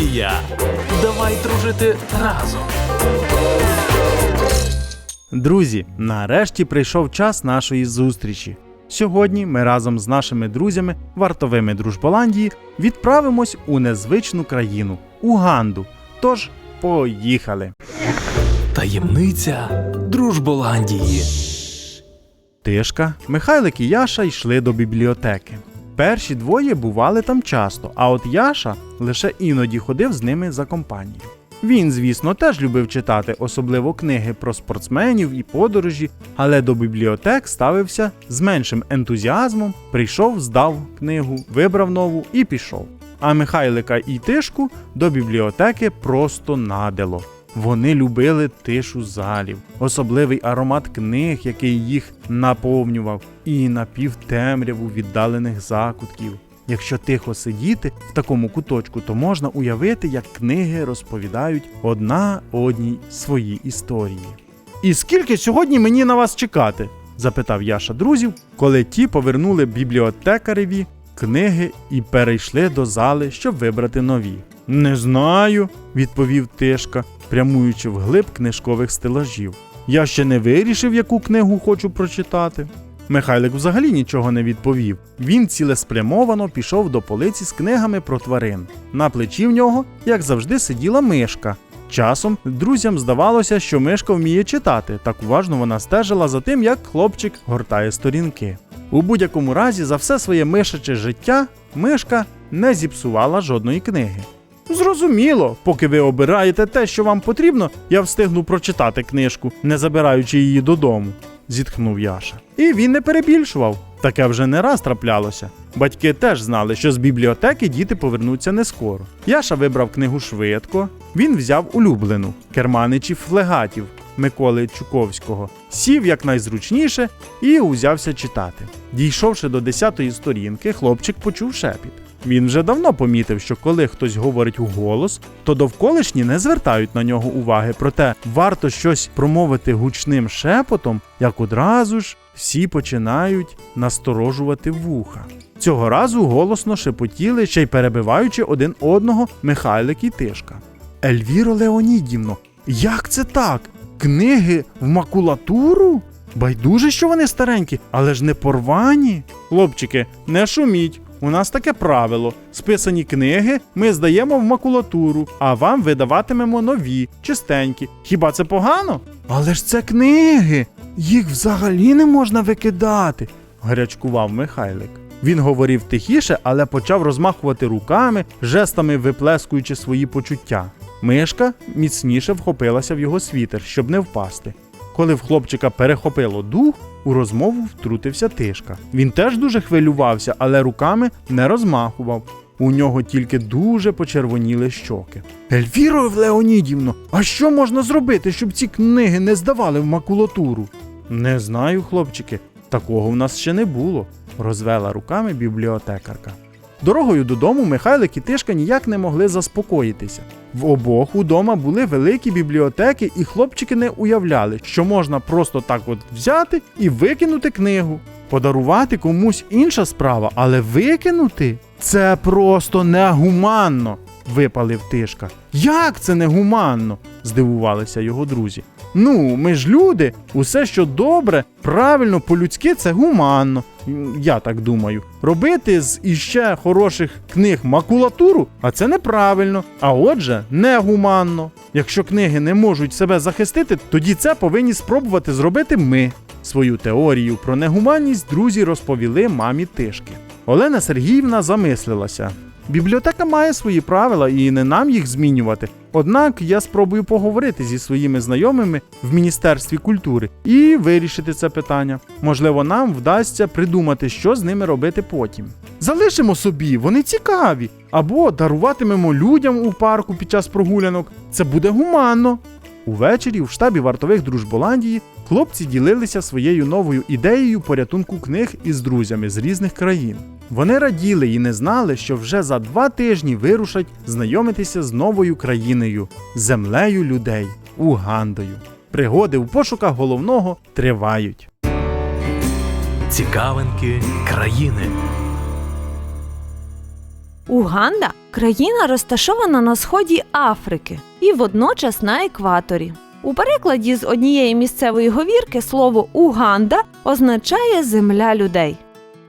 Дружболандія. Давай дружити разом. Друзі, нарешті прийшов час нашої зустрічі. Сьогодні ми разом з нашими друзями, вартовими Дружболандії, відправимось у незвичну країну Уганду. Тож, поїхали! Таємниця Дружболандії. Тишка, Михайлик і Яша йшли до бібліотеки. Перші двоє бували там часто, а от Яша лише іноді ходив з ними за компанію. Він, звісно, теж любив читати, особливо книги про спортсменів і подорожі, але до бібліотек ставився з меншим ентузіазмом, прийшов, здав книгу, вибрав нову і пішов. А Михайлика і Тишку до бібліотеки просто надило. Вони любили тишу залів, особливий аромат книг, який їх наповнював, і напівтемряву віддалених закутків. Якщо тихо сидіти в такому куточку, то можна уявити, як книги розповідають одна одній свої історії. І скільки сьогодні мені на вас чекати? запитав Яша друзів, коли ті повернули бібліотекареві книги і перейшли до зали, щоб вибрати нові. Не знаю, відповів Тишка, прямуючи вглиб книжкових стелажів. Я ще не вирішив, яку книгу хочу прочитати. Михайлик взагалі нічого не відповів. Він цілеспрямовано пішов до полиці з книгами про тварин. На плечі в нього, як завжди, сиділа мишка. Часом друзям здавалося, що мишка вміє читати, так уважно вона стежила за тим, як хлопчик гортає сторінки. У будь-якому разі, за все своє мишаче життя, мишка не зіпсувала жодної книги. Зрозуміло, поки ви обираєте те, що вам потрібно, я встигну прочитати книжку, не забираючи її додому, зітхнув Яша. І він не перебільшував. Таке вже не раз траплялося. Батьки теж знали, що з бібліотеки діти повернуться не скоро. Яша вибрав книгу швидко. Він взяв улюблену керманичів флегатів Миколи Чуковського, сів якнайзручніше і узявся читати. Дійшовши до десятої сторінки, хлопчик почув шепіт. Він вже давно помітив, що коли хтось говорить у голос, то довколишні не звертають на нього уваги. Проте варто щось промовити гучним шепотом, як одразу ж всі починають насторожувати вуха. Цього разу голосно шепотіли, ще й перебиваючи один одного Михайлик і Тишка. Ельвіро Леонідівно, як це так? Книги в макулатуру? Байдуже, що вони старенькі, але ж не порвані. Хлопчики, не шуміть. У нас таке правило: списані книги ми здаємо в макулатуру, а вам видаватимемо нові, чистенькі. Хіба це погано? Але ж це книги. Їх взагалі не можна викидати, гарячкував Михайлик. Він говорив тихіше, але почав розмахувати руками, жестами виплескуючи свої почуття. Мишка міцніше вхопилася в його світер, щоб не впасти. Коли в хлопчика перехопило дух, у розмову втрутився тишка. Він теж дуже хвилювався, але руками не розмахував. У нього тільки дуже почервоніли щоки. Ельвіро Леонідівно, а що можна зробити, щоб ці книги не здавали в макулатуру? Не знаю, хлопчики, такого в нас ще не було, розвела руками бібліотекарка. Дорогою додому Михайлик і Тишка ніяк не могли заспокоїтися. В обох удома були великі бібліотеки, і хлопчики не уявляли, що можна просто так от взяти і викинути книгу. Подарувати комусь інша справа, але викинути це просто негуманно, випалив Тишка. Як це негуманно? здивувалися його друзі. Ну, ми ж люди, усе, що добре, правильно, по-людськи, це гуманно. Я так думаю. Робити з іще хороших книг макулатуру, а це неправильно, а отже, негуманно. Якщо книги не можуть себе захистити, тоді це повинні спробувати зробити ми. Свою теорію про негуманність друзі розповіли мамі Тишки. Олена Сергіївна замислилася. Бібліотека має свої правила і не нам їх змінювати. Однак я спробую поговорити зі своїми знайомими в Міністерстві культури і вирішити це питання. Можливо, нам вдасться придумати, що з ними робити потім. Залишимо собі, вони цікаві, або даруватимемо людям у парку під час прогулянок. Це буде гуманно. Увечері в штабі вартових Дружболандії хлопці ділилися своєю новою ідеєю порятунку книг із друзями з різних країн. Вони раділи і не знали, що вже за два тижні вирушать знайомитися з новою країною, землею людей, Угандою. Пригоди в пошуках головного тривають. Цікавинки країни. Уганда країна розташована на сході Африки і водночас на екваторі. У перекладі з однієї місцевої говірки слово Уганда означає земля людей.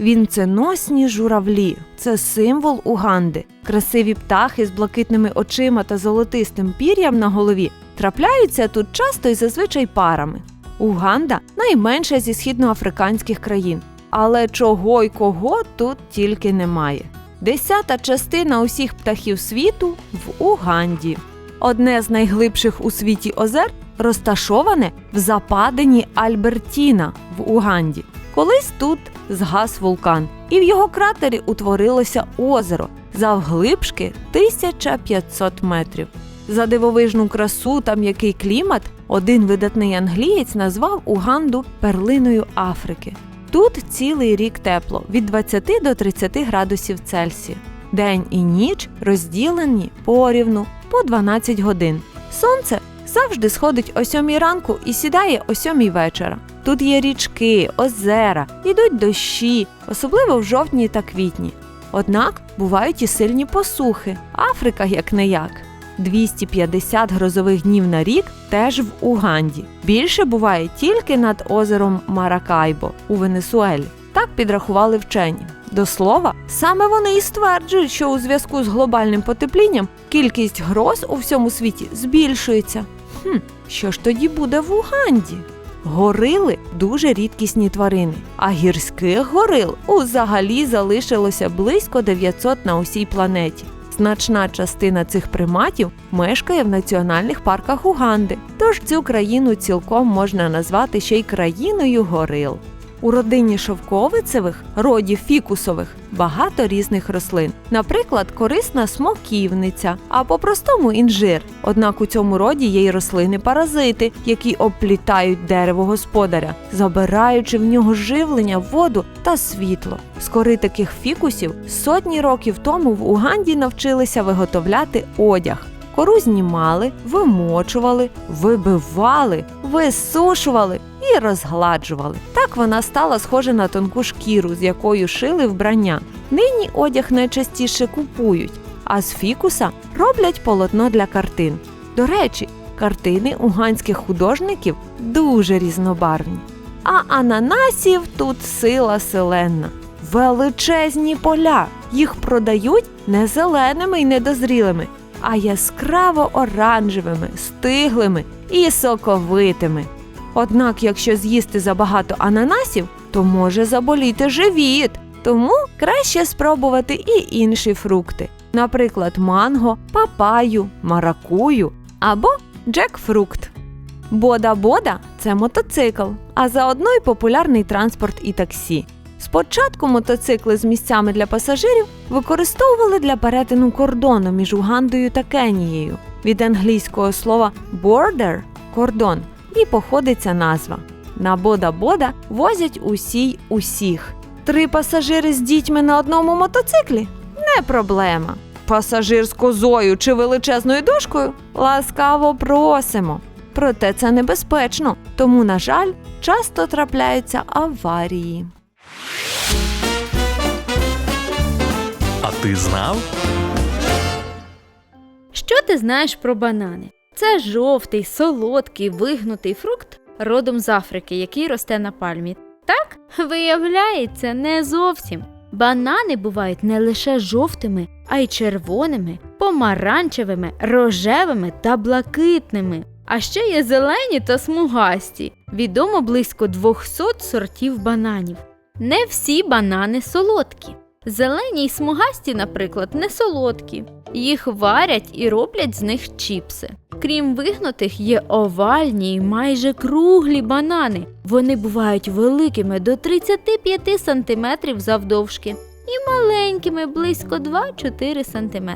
Вінценосні журавлі це символ Уганди. Красиві птахи з блакитними очима та золотистим пір'ям на голові трапляються тут часто і зазвичай парами. Уганда найменша зі східноафриканських країн, але чого й кого тут тільки немає. Десята частина усіх птахів світу в Уганді. Одне з найглибших у світі озер розташоване в западині Альбертіна в Уганді. Колись тут згас вулкан, і в його кратері утворилося озеро завглибшки 1500 метрів. За дивовижну красу та м'який клімат один видатний англієць назвав Уганду перлиною Африки. Тут цілий рік тепло від 20 до 30 градусів Цельсія. День і ніч розділені порівну по 12 годин. Сонце завжди сходить о 7 ранку і сідає о 7 вечора. Тут є річки, озера, йдуть дощі, особливо в жовтні та квітні. Однак бувають і сильні посухи. Африка як не як. 250 грозових днів на рік теж в Уганді. Більше буває тільки над озером Маракайбо у Венесуелі. Так підрахували вчені. До слова, саме вони і стверджують, що у зв'язку з глобальним потеплінням кількість гроз у всьому світі збільшується. Хм, що ж тоді буде в Уганді? Горили дуже рідкісні тварини, а гірських горил узагалі залишилося близько 900 на усій планеті. Значна частина цих приматів мешкає в національних парках Уганди, тож цю країну цілком можна назвати ще й країною горил. У родині шовковицевих, родів фікусових, багато різних рослин, наприклад, корисна смоківниця, а по-простому інжир. Однак у цьому роді є й рослини-паразити, які обплітають дерево господаря, забираючи в нього живлення, воду та світло. З кори таких фікусів сотні років тому в Уганді навчилися виготовляти одяг. Кору знімали, вимочували, вибивали, висушували і розгладжували. Так вона стала схожа на тонку шкіру, з якою шили вбрання. Нині одяг найчастіше купують, а з фікуса роблять полотно для картин. До речі, картини уганських художників дуже різнобарвні. А ананасів тут сила селенна. Величезні поля. Їх продають не зеленими й недозрілими, а яскраво оранжевими, стиглими і соковитими. Однак, якщо з'їсти забагато ананасів, то може заболіти живіт. Тому краще спробувати і інші фрукти, наприклад, манго, папаю, маракую або джекфрукт. Бода-бода це мотоцикл, а заодно й популярний транспорт і таксі. Спочатку мотоцикли з місцями для пасажирів використовували для перетину кордону між Угандою та Кенією. Від англійського слова border – кордон і походить ця назва. На бода-бода возять усій усіх. Три пасажири з дітьми на одному мотоциклі не проблема. Пасажир з козою чи величезною дошкою ласкаво просимо. Проте це небезпечно, тому, на жаль, часто трапляються аварії. А ти знав? Що ти знаєш про банани? Це жовтий, солодкий, вигнутий фрукт родом з Африки, який росте на пальмі. Так, виявляється, не зовсім. Банани бувають не лише жовтими, а й червоними, помаранчевими, рожевими та блакитними. А ще є зелені та смугасті. Відомо близько 200 сортів бананів. Не всі банани солодкі. Зелені й смугасті, наприклад, не солодкі. Їх варять і роблять з них чіпси. Крім вигнутих, є овальні й майже круглі банани. Вони бувають великими до 35 см завдовжки і маленькими близько 2-4 см.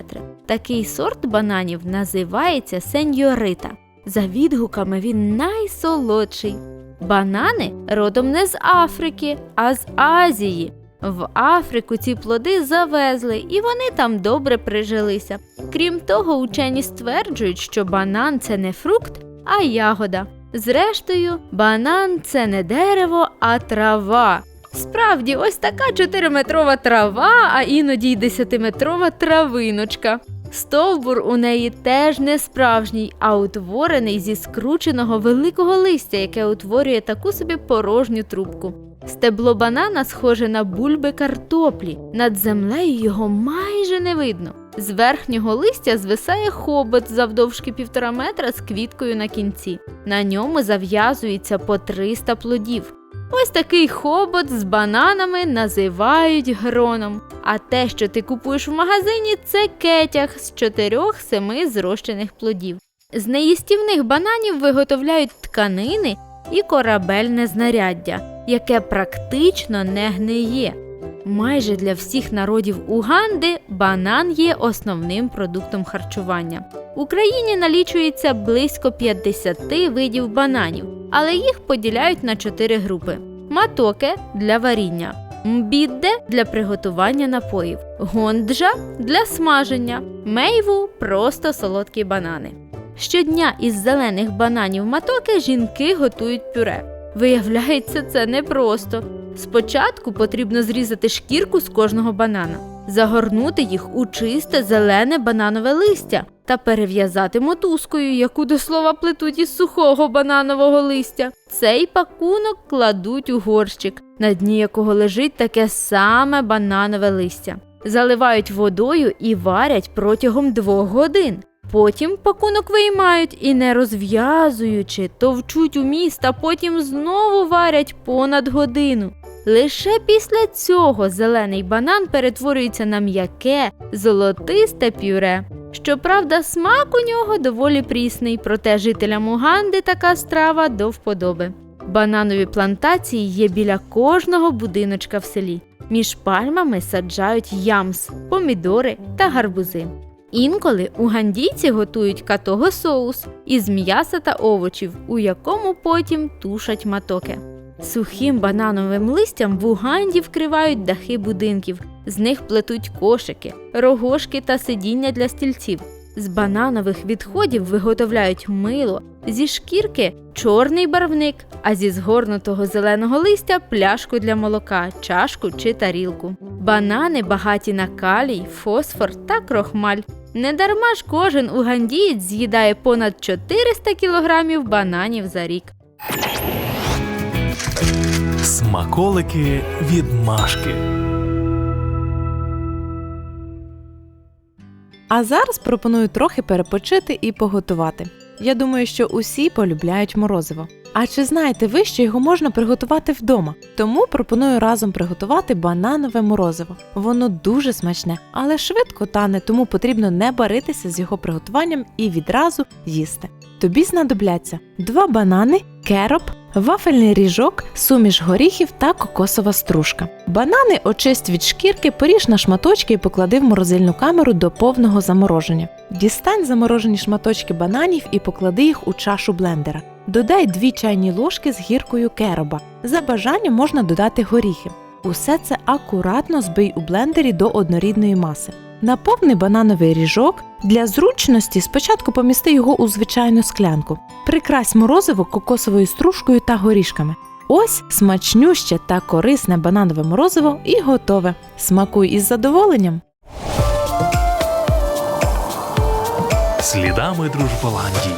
Такий сорт бананів називається сеньорита. За відгуками він найсолодший. Банани родом не з Африки, а з Азії. В Африку ці плоди завезли, і вони там добре прижилися. Крім того, учені стверджують, що банан це не фрукт, а ягода. Зрештою, банан це не дерево, а трава. Справді, ось така 4-метрова трава, а іноді й 10-метрова травиночка. Стовбур у неї теж не справжній, а утворений зі скрученого великого листя, яке утворює таку собі порожню трубку. Стебло банана схоже на бульби картоплі. Над землею його майже не видно. З верхнього листя звисає хобот завдовжки півтора метра з квіткою на кінці. На ньому зав'язується по 300 плодів. Ось такий хобот з бананами називають гроном. А те, що ти купуєш в магазині, це кетяг з 4-7 зрощених плодів. З неїстівних бананів виготовляють тканини і корабельне знаряддя, яке практично не гниє. Майже для всіх народів Уганди банан є основним продуктом харчування. В Україні налічується близько 50 видів бананів, але їх поділяють на чотири групи: матоке для варіння, мбідде для приготування напоїв, гонджа для смаження, мейву просто солодкі банани. Щодня із зелених бананів матоки жінки готують пюре. Виявляється, це непросто. Спочатку потрібно зрізати шкірку з кожного банана, загорнути їх у чисте зелене бананове листя та перев'язати мотузкою, яку до слова плетуть із сухого бананового листя. Цей пакунок кладуть у горщик, на дні якого лежить таке саме бананове листя. Заливають водою і варять протягом двох годин. Потім пакунок виймають і, не розв'язуючи, товчуть у міст, а потім знову варять понад годину. Лише після цього зелений банан перетворюється на м'яке, золотисте пюре. Щоправда, смак у нього доволі прісний, проте жителям Уганди така страва до вподоби. Бананові плантації є біля кожного будиночка в селі. Між пальмами саджають ямс, помідори та гарбузи. Інколи угандійці готують катого соус із м'яса та овочів, у якому потім тушать матоке. Сухим банановим листям в Уганді вкривають дахи будинків, з них плетуть кошики, рогошки та сидіння для стільців. З бананових відходів виготовляють мило, зі шкірки чорний барвник, а зі згорнутого зеленого листя пляшку для молока, чашку чи тарілку. Банани багаті на калій, фосфор та крохмаль. Недарма ж кожен угандієць з'їдає понад 400 кілограмів бананів за рік. Смаколики від Машки. А зараз пропоную трохи перепочити і поготувати. Я думаю, що усі полюбляють морозиво. А чи знаєте ви, що його можна приготувати вдома? Тому пропоную разом приготувати бананове морозиво. Воно дуже смачне, але швидко тане, тому потрібно не баритися з його приготуванням і відразу їсти. Тобі знадобляться два банани, кероп, вафельний ріжок, суміш горіхів та кокосова стружка. Банани очисть від шкірки, поріж на шматочки і поклади в морозильну камеру до повного замороження. Дістань заморожені шматочки бананів і поклади їх у чашу блендера. Додай 2 чайні ложки з гіркою кероба. За бажанням можна додати горіхи. Усе це акуратно збий у блендері до однорідної маси. Наповни банановий ріжок. Для зручності спочатку помісти його у звичайну склянку. Прикрась морозиво кокосовою стружкою та горішками. Ось смачнюще та корисне бананове морозиво і готове. Смакуй із задоволенням! Слідами Дружболандії.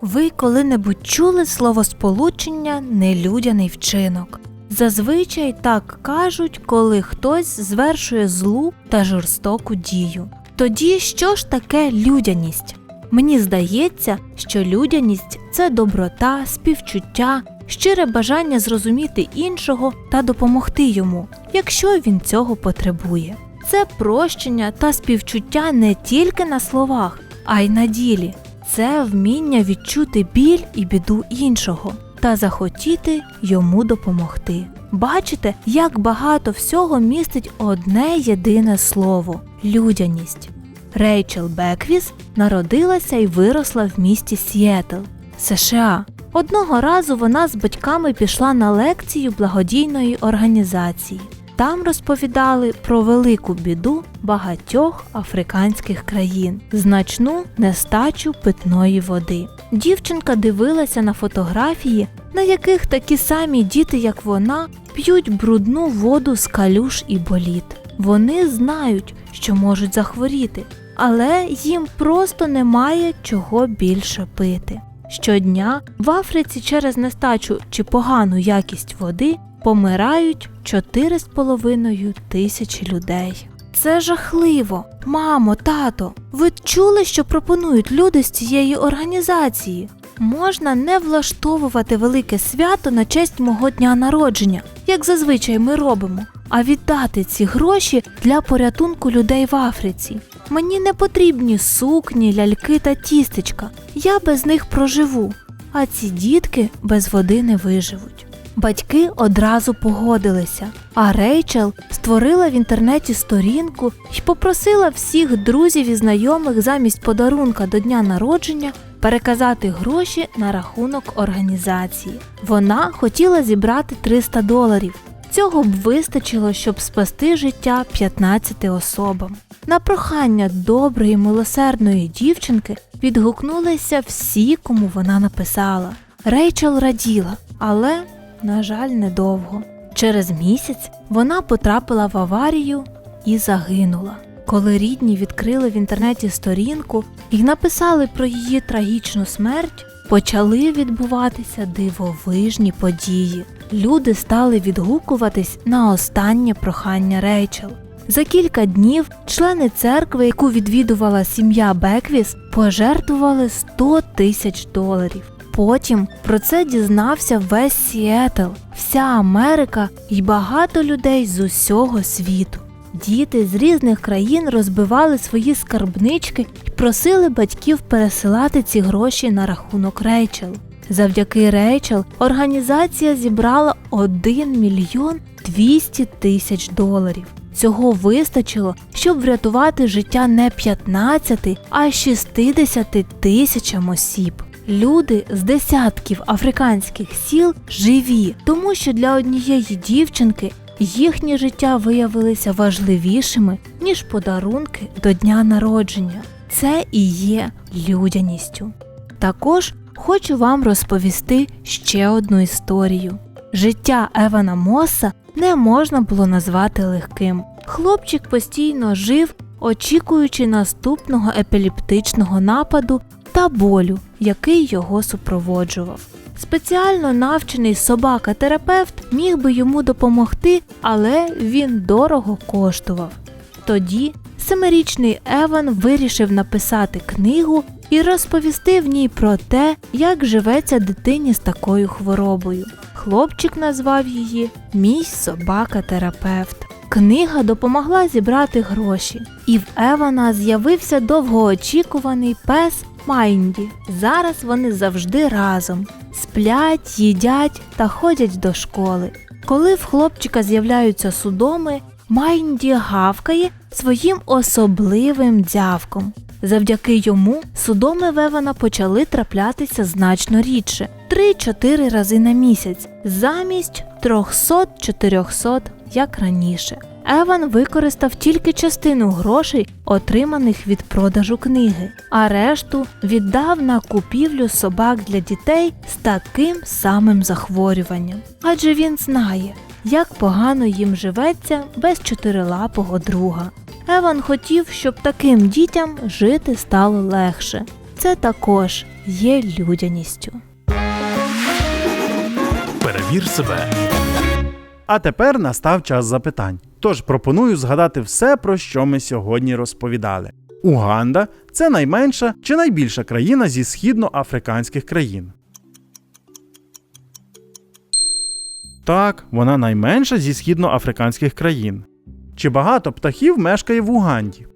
Ви коли-небудь чули словосполучення нелюдяний вчинок? Зазвичай так кажуть, коли хтось звершує злу та жорстоку дію. Тоді що ж таке людяність? Мені здається, що людяність це доброта, співчуття, щире бажання зрозуміти іншого та допомогти йому, якщо він цього потребує. Це прощення та співчуття не тільки на словах, а й на ділі. Це вміння відчути біль і біду іншого та захотіти йому допомогти. Бачите, як багато всього містить одне єдине слово людяність. Рейчел Беквіс народилася і виросла в місті Сіетл, США. Одного разу вона з батьками пішла на лекцію благодійної організації. Там розповідали про велику біду багатьох африканських країн, значну нестачу питної води. Дівчинка дивилася на фотографії, на яких такі самі діти, як вона, п'ють брудну воду з калюш і боліт. Вони знають, що можуть захворіти, але їм просто немає чого більше пити. Щодня в Африці через нестачу чи погану якість води помирають 4,5 тисячі людей. Це жахливо. Мамо, тато, ви чули, що пропонують люди з цієї організації? Можна не влаштовувати велике свято на честь мого дня народження, як зазвичай ми робимо, а віддати ці гроші для порятунку людей в Африці. Мені не потрібні сукні, ляльки та тістечка. Я без них проживу, а ці дітки без води не виживуть. Батьки одразу погодилися, а Рейчел створила в інтернеті сторінку і попросила всіх друзів і знайомих замість подарунка до дня народження переказати гроші на рахунок організації. Вона хотіла зібрати 300 доларів. Цього б вистачило, щоб спасти життя 15 особам. На прохання доброї милосердної дівчинки відгукнулися всі, кому вона написала. Рейчел раділа, але, на жаль, недовго. Через місяць вона потрапила в аварію і загинула. Коли рідні відкрили в інтернеті сторінку і написали про її трагічну смерть, почали відбуватися дивовижні події. Люди стали відгукуватись на останнє прохання Рейчел. За кілька днів члени церкви, яку відвідувала сім'я Беквіс, пожертвували 100 тисяч доларів. Потім про це дізнався весь Сіетл, вся Америка і багато людей з усього світу. Діти з різних країн розбивали свої скарбнички і просили батьків пересилати ці гроші на рахунок Рейчел. Завдяки Рейчел організація зібрала 1 мільйон 200 тисяч доларів. Цього вистачило, щоб врятувати життя не 15, а 60 тисячам осіб. Люди з десятків африканських сіл живі, тому що для однієї дівчинки їхнє життя виявилися важливішими, ніж подарунки до дня народження. Це і є людяністю. Також хочу вам розповісти ще одну історію. Життя Евана Мосса не можна було назвати легким. Хлопчик постійно жив, очікуючи наступного епілептичного нападу та болю, який його супроводжував. Спеціально навчений собака-терапевт міг би йому допомогти, але він дорого коштував. Тоді семирічний Еван вирішив написати книгу і розповісти в ній про те, як живеться дитині з такою хворобою. Хлопчик назвав її Мій собака-терапевт. Книга допомогла зібрати гроші, і в Евана з'явився довгоочікуваний пес Майнді. Зараз вони завжди разом сплять, їдять та ходять до школи. Коли в хлопчика з'являються судоми, Майнді гавкає своїм особливим дзявком. Завдяки йому судоми Вевана почали траплятися значно рідше 3-4 рази на місяць, замість 300-400, як раніше. Еван використав тільки частину грошей, отриманих від продажу книги, а решту віддав на купівлю собак для дітей з таким самим захворюванням. Адже він знає, як погано їм живеться без чотирилапого друга. Еван хотів, щоб таким дітям жити стало легше. Це також є людяністю. Перевір себе. А тепер настав час запитань. Тож пропоную згадати все, про що ми сьогодні розповідали. Уганда це найменша чи найбільша країна зі східноафриканських країн. Так, вона найменша зі східноафриканських країн. Чи багато птахів мешкає в Уганді?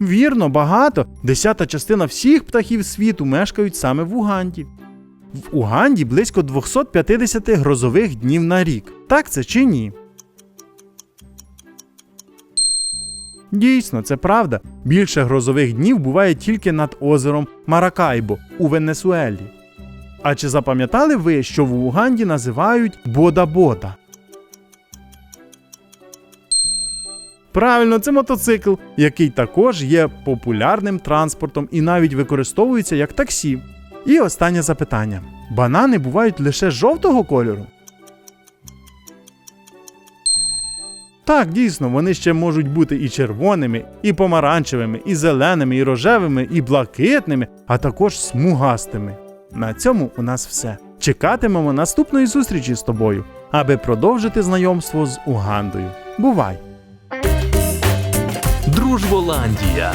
Вірно, багато. Десята частина всіх птахів світу мешкають саме в Уганді. В Уганді близько 250 грозових днів на рік. Так це чи ні? Дійсно, це правда. Більше грозових днів буває тільки над озером Маракайбо у Венесуелі. А чи запам'ятали ви, що в Уганді називають бода-бода? Правильно, це мотоцикл, який також є популярним транспортом і навіть використовується як таксі. І останнє запитання: банани бувають лише жовтого кольору? Так, дійсно, вони ще можуть бути і червоними, і помаранчевими, і зеленими, і рожевими, і блакитними, а також смугастими. На цьому у нас все. Чекатимемо наступної зустрічі з тобою, аби продовжити знайомство з Угандою. Бувай! Дружболандія.